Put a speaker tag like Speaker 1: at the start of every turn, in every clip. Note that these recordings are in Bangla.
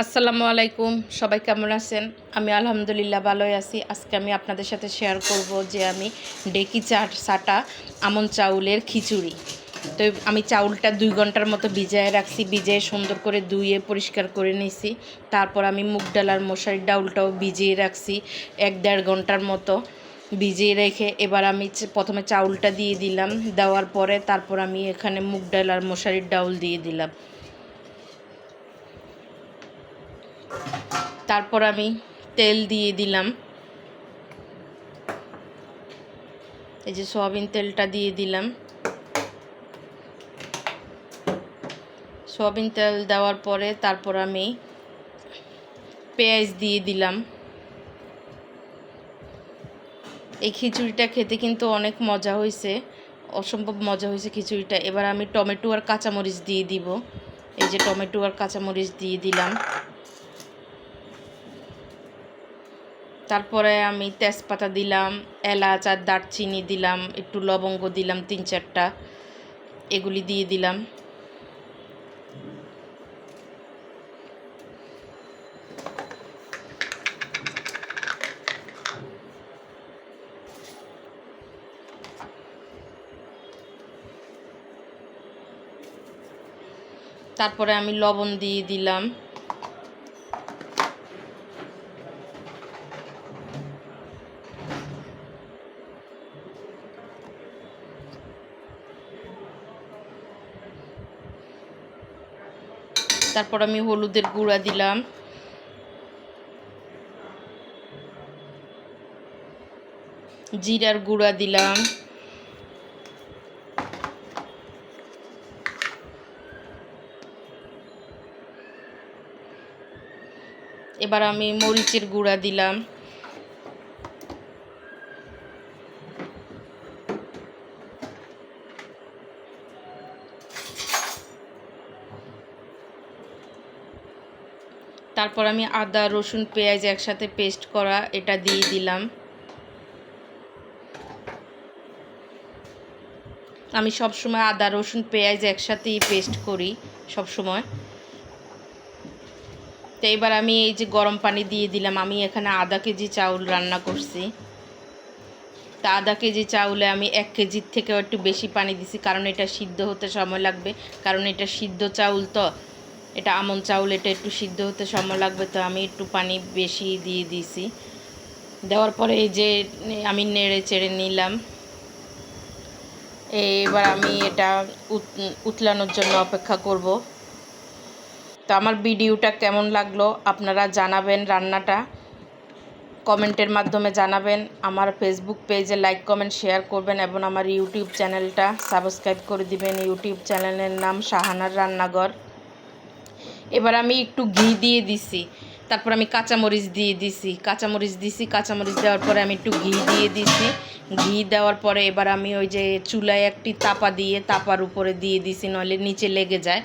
Speaker 1: আসসালামু আলাইকুম, সবাই কেমন আছেন? আমি আলহামদুলিল্লাহ ভালোই আছি। আজকে আমি আপনাদের সাথে শেয়ার করব যে আমি ডেকি চাট, সাটা, আমন চাউলের খিচুড়ি। তো আমি চাউলটা দুই ঘণ্টার মতো ভিজায় রাখছি, ভিজিয়ে সুন্দর করে ধুয়ে পরিষ্কার করে নিয়েছি। তারপর আমি মুগ ডাল আর মশারির ডাউলটাও ভিজিয়ে রাখছি এক দেড় ঘণ্টার মতো ভিজিয়ে রেখে। এবার আমি প্রথমে চাউলটা দিয়ে দিলাম, দেওয়ার পরে তারপর আমি এখানে মুগ ডাল আর মশারির ডাউল দিয়ে দিলাম। তারপর আমি তেল দিয়ে দিলাম। এই যে সয়াবিন তেলটা দিয়ে দিলাম। সয়াবিন তেল দেওয়ার পরে তারপর আমি পেঁয়াজ দিয়ে দিলাম। এই খিচুড়িটা খেতে কিন্তু অনেক মজা হয়েছে, অসম্ভব মজা হয়েছে খিচুড়িটা। এবার আমি টমেটো আর কাঁচামরিচ দিয়ে দিব। এই যে টমেটো আর কাঁচামরিচ দিয়ে দিলাম। তারপরে আমি তেজপাতা দিলাম, এলাচ আর দারচিনি দিলাম, একটু লবঙ্গ দিলাম তিন চারটা, এগুলি দিয়ে দিলাম। তারপরে আমি লবণ দিয়ে দিলাম। তারপর আমি হলুদের গুঁড়া দিলাম। জিরার গুঁড়া দিলাম। এবার আমি মরিচের গুঁড়া দিলাম। তারপর আমি আদা, রসুন, পেঁয়াজ একসাথে পেস্ট করা এটা দিয়ে দিলাম। আমি সব সময় আদা, রসুন, পেঁয়াজ একসাথেই পেস্ট করি সব সময় তো এবার আমি এই যে গরম পানি দিয়ে দিলাম, আমি এখানে আধা কেজি চাউল রান্না করছি। তা আধা কেজি চাউলে আমি এক কেজির থেকেও একটু বেশি পানি দিছি, কারণ এটা সিদ্ধ হতে সময় লাগবে। কারণ এটা সিদ্ধ চাউল তো এটা আমন চাউল, এটা একটু সিদ্ধ হতে সময় লাগবে, তো আমি একটু পানি বেশি দিয়ে দিয়েছি দেওয়ার পরে এই যে আমি নেড়ে চেড়ে নিলাম। এবার আমি এটা উত- উতলানোর জন্য অপেক্ষা করব। তো আমার ভিডিওটা কেমন লাগল আপনারা জানাবেন রান্নাটা। কমেন্টের মাধ্যমে জানাবেন। আমার ফেসবুক পেজে লাইক কমেন্ট শেয়ার করবেন এবং আমার ইউটিউব চ্যানেলটা সাবস্ক্রাইব করে দিবেন। ইউটিউব চ্যানেলের নাম শাহানার রান্নাঘর। এবার আমি একটু ঘি দিয়ে দিছি। তারপর আমি কাঁচামরিচ দিয়ে দিছি। কাঁচামরিচ দিছি, কাঁচামরিচ দেওয়ার পরে আমি একটু ঘি দিয়ে দিছি। ঘি দেওয়ার পরে এবার আমি ওই যে চুলায় একটি তাপা দিয়ে তাপার উপরে দিয়ে দিছি, নইলে নিচে লেগে যায়।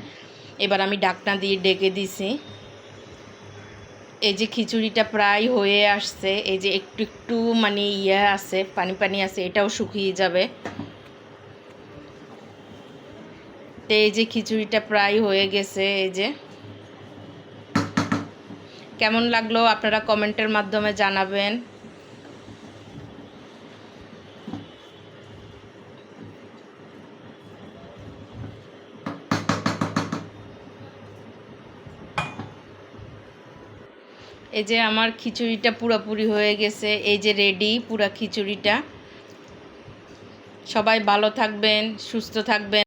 Speaker 1: এবার আমি ডাকনা দিয়ে ডেকে দিছি। এই যে খিচুড়িটা প্রায় হয়ে আসছে, এই যে একটু একটু মানে ইয়ে আছে, পানি পানি আছে, এটাও শুকিয়ে যাবে। তো এই যে খিচুড়িটা প্রায় হয়ে গেছে, এই যে। কেমন লাগল? আপনারা কমেন্টের মাধ্যমে জানাবেন। এই যে আমার খিচুড়িটা পুরোপুরি হয়ে গেছে। এই যে রেডি পুরা খিচুড়িটা। সবাই ভালো থাকবেন, সুস্থ থাকবেন।